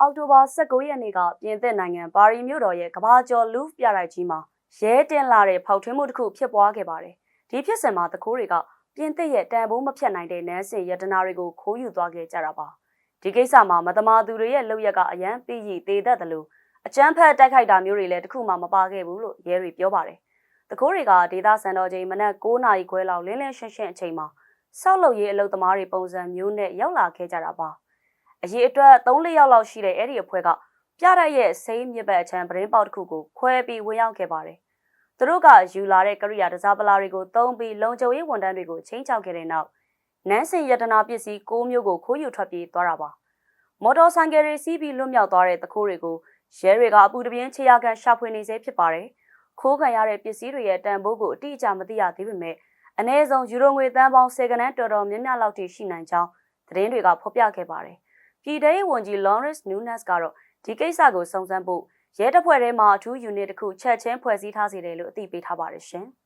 အောက်တိုဘာ19ရက်နေ့ကပြင်သစ်နိုင်ငံပါရီမြို့တော်ရဲ့ကမ္ဘာကျော်လူးပြတိုက်ကြီးမှာရဲတင်လာတဲ့ဖောက်ထွင်းမှုတစ်ခုဖြစ်ပွားခဲ့ပါတယ်။ဒီဖြစ်စဉ်မှာတကိုးတွေကပြင်သစ်ရဲ့တန်ဖိုးမဖြတ်နိုင်တဲ့နန်းစင်ယတနာတွေကိုခိုးယူသွားခဲ့ကြတာပါ။ဒီကိစ္စမှာမတမာသူတွေရဲ့လုပ်ရက်ကအရန်ပြီးရည်သေးတတ်တယ်လို့အကြမ်းဖက်တိုက်ခိုက်တာမျိုးတွေလည်းတခုမှမပါခဲ့ဘူးလို့ရဲတွေပြောပါတယ်။တကိုးတွေကဒေသစံတော်ချိန်မနက်9နာရီခွဲလောက်လင်းလင်းရှင်းရှင်းအချိန်မှာဆောက်လုပ်ရေးအလုပ်သမားတွေပုံစံမျိုးနဲ့ရောက်လာခဲ့ကြတာပါ။ အရေးအတွက်3-4ယောက်လောက်ရှိတဲ့အဲ့ဒီအဖွဲ့ကပြရက်ရဲ့စိမ်းမြစ်ဘက်အချမ်းပရင်းပေါက်တစ်ခုကိုခွဲပြီးဝင်ရောက်ခဲ့ပါတယ်။သူတို့ကယူလာတဲ့ကရိယာတစားပလာတွေကိုသုံးပြီးလုံခြုံရေးဝန်ထမ်းတွေကိုချင်းချောက်ခဲ့တဲ့နောက်နန်းစင်ယတနာပစ္စည်း6မျိုးကိုခိုးယူထွက်ပြေးသွားတာပါ။မော်တော်ဆိုင်ကယ်တွေစီးပြီးလွတ်မြောက်သွားတဲ့တခိုးတွေကိုရဲတွေကအပူတပြင်းခြေရကန်ရှာဖွေနေစေဖြစ်ပါတယ်။ခိုးခံရတဲ့ပစ္စည်းတွေရဲ့တန်ဖိုးကိုအတိအကျမသိရသေးပေမဲ့အနည်းဆုံးယူရိုငွေတန်းပေါင်း10ကနန်းတော်တော်များများလောက်ထိရှိနိုင်ကြောင်းသတင်းတွေကဖော်ပြခဲ့ပါတယ်။ ပြည်ထောင်ဝန်ကြီး Lawrence Nunes ကတော့ဒီကိစ္စကိုစုံစမ်းဖို့ရဲတပ်ဖွဲ့ထဲမှာအထူး unit တစ်ခုချက်ချင်းဖွဲ့စည်းထားစေတယ်လို့အသိပေးထားပါတယ်ရှင်။